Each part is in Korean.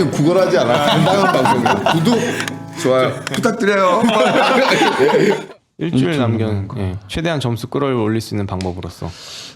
우리는 구걸하지 않아. 당당한 방송이야. 구독, 좋아요. 부탁드려요. 일주일 남겨 예, 최대한 점수 끌어올릴 수 있는 방법으로서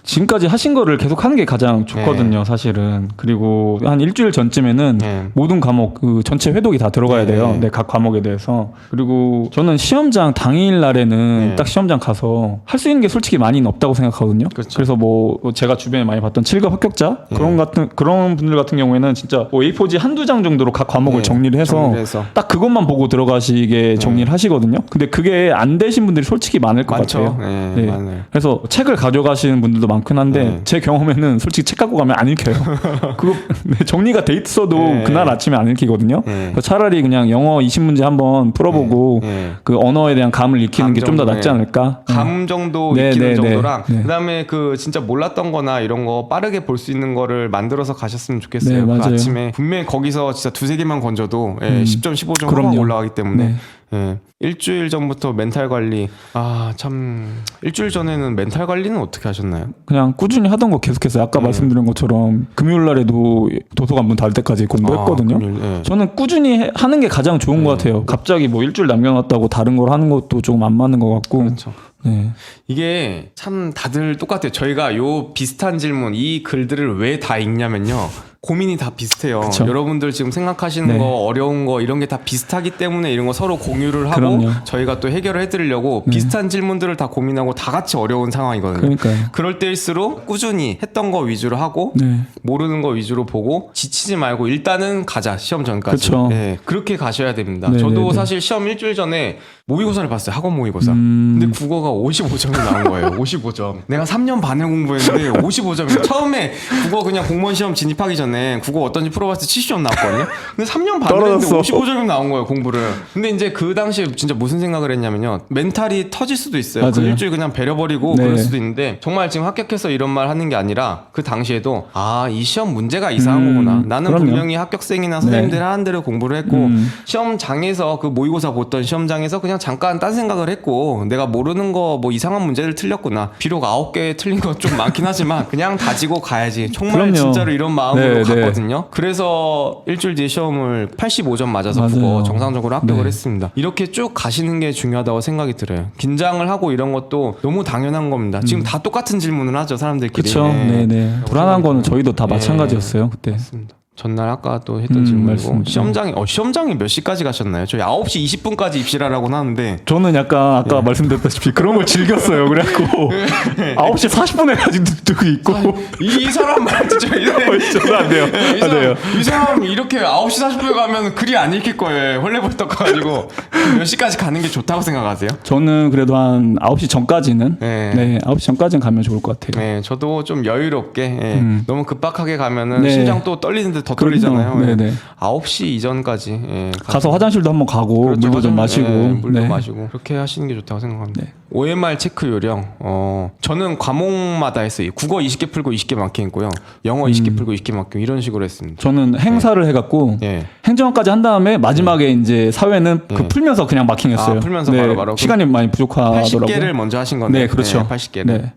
지금까지 하신 거를 계속 하는 게 가장 좋거든요, 네. 사실은. 그리고 한 일주일 전쯤에는 네. 모든 과목 그 전체 회독이 다 들어가야 네. 돼요. 네, 각 과목에 대해서. 그리고 저는 시험장 당일 날에는 네. 딱 시험장 가서 할 수 있는 게 솔직히 많이는 없다고 생각하거든요. 그렇죠. 래서뭐 제가 주변에 많이 봤던 7급 합격자 네. 그런 같은 그런 분들 같은 경우에는 진짜 뭐 A4지 한두 장 정도로 각 과목을 네, 정리를 해서 정리를 해서. 딱 그것만 보고 들어가시게 정리를 하시거든요. 근데 그게 안 되신 분들 이 솔직히 많을 것 많죠. 같아요. 네, 네. 많아요. 그래서 책을 가져가시는 분들도 많긴 한데 네. 제 경험에는 솔직히 책 갖고 가면 안 읽혀요. 그거 네, 정리가 돼 있어도 네. 그날 아침에 안 읽히거든요. 네. 그래서 차라리 그냥 영어 20문제 한번 풀어보고 네. 네. 그 언어에 대한 감을 익히는 게좀더감 낫지 않을까? 감 정도 네, 익히는 네, 네. 정도랑 네. 그다음에 그 진짜 몰랐던 거나 이런 거 빠르게 볼 수 있는 거를 만들어서 가셨으면 좋겠어요. 네, 그. 아침에 분명히 거기서 진짜 두세 개만 건져도 예, 음. 10점, 15점 그럼요. 확 올라가기 때문에 네. 예, 일주일 전부터 멘탈 관리 아 참 일주일 전에는 멘탈 관리는 어떻게 하셨나요? 그냥 꾸준히 하던 거 계속해서 아까 네. 말씀드린 것처럼 금요일 날에도 도서관 문 닫을 때까지 공부했거든요. 아, 금요일, 예. 저는 꾸준히 해- 하는 게 가장 좋은 네. 것 같아요. 갑자기 뭐 일주일 남겨놨다고 다른 걸 하는 것도 조금 안 맞는 것 같고. 그렇죠. 네. 이게 참 다들 똑같아요. 저희가 요 비슷한 질문, 이 글들을 왜 다 읽냐면요. 고민이 다 비슷해요. 그쵸. 여러분들 지금 생각하시는 네. 거, 어려운 거, 이런 게 다 비슷하기 때문에 이런 거 서로 공유를 하고 그럼요. 네. 저희가 또 해결을 해드리려고 비슷한 질문들을 다 고민하고 다 같이 어려운 상황이거든요. 그러니까요. 그럴 때일수록 꾸준히 했던 거 위주로 하고 네. 모르는 거 위주로 보고 지치지 말고 일단은 가자 시험 전까지. 그쵸. 예, 그렇게 가셔야 됩니다. 네, 저도 네, 네. 사실 시험 일주일 전에 모의고사를 봤어요. 학원 모의고사. 음. 근데 국어가 55점이 나온 거예요. 55점. 내가 3년 반을 공부했는데 55점이에요. 처음에 국어 그냥 공무원 시험 진입하기 전에 국어 어떤지 풀어봤을 때 70점 나왔거든요. 근데 3년 반을 했는데 떨어졌어. 55점이 나온 거예요, 공부를. 근데 이제 그 당시에 진짜 무슨 생각을 했냐면요. 멘탈이 터질 수도 있어요. 그 맞아요. 일주일 그냥 배려버리고 네. 그럴 수도 있는데 정말 지금 합격해서 이런 말 하는 게 아니라 그 당시에도 아, 이 시험 문제가 이상한 음, 거구나. 나는 그럼요. 분명히 합격생이나 네. 선생님들이 하는 대로 공부를 했고 음. 시험장에서 그 모의고사 보던 시험장에서 그냥 잠깐 딴 생각을 했고 내가 모르는 거 뭐 이상한 문제를 틀렸구나. 비록 아홉 개 틀린 거좀 많긴 하지만 그냥 다지고 가야지. 정말 그럼요. 진짜로 이런 마음으로 네, 네. 갔거든요. 그래서 일주일 뒤에 시험을 85점 맞아서 맞아요. 국어 정상적으로 합격을 네. 했습니다. 이렇게 쭉 가시는 게 중요하다고 생각이 들어요. 긴장을 하고 이런 것도 너무 당연한 겁니다. 지금 다 똑같은 질문을 하죠 사람들끼리. 그렇죠. 네, 네. 불안한 거는 저희도 다 네. 마찬가지였어요 그때. 맞습니다. 전날 아까 또 했던 음, 질문이고 말씀. 시험장이 어 시험장이 몇 시까지 가셨나요? 저희 9시 20분까지 입실하라고 하는데 저는 약간 아까 말씀드렸다시피 그런 걸 즐겼어요. 그래갖고 9시 40분에 가지고 있고 이, 이 사람 말 진짜 이 사람 저도 안 돼요. 이 안 돼요. 사람, 이 사람 이렇게 9시 40분에 가면 글이 안 읽힐 거예요. 헐레벌떡 가가지고 몇 시까지 가는 게 좋다고 생각하세요? 저는 그래도 한 9시 전까지는 네. 네, 9시 전까지는 가면 좋을 것 같아요. 네, 저도 좀 여유롭게 예, 음. 너무 급박하게 가면은 네. 심장 또 떨리는 데 더. 떨리잖아요. 예. 네네. 9시 이전까지 예, 가서 화장실도 한번 가고 그렇죠. 물도 좀 화장- 마시고 예, 물도 네. 마시고 그렇게 하시는 게 좋다고 생각합니다. 네. OMR 체크 요령. 어, 저는 과목마다 했어요. 국어 20개 풀고 20개 마킹 했고요. 영어 20개 풀고 20개 마킹 이런 식으로 했습니다. 저는 행사를 해갖고 예. 행정학까지 한 다음에 마지막에 이제 사회는 그 네. 풀면서 그냥 마킹했어요. 아, 풀면서 네, 바로바로. 시간이 많이 부족하더라고요. 80개를 먼저 하신 건데. 네, 그렇죠. 80개를. 네.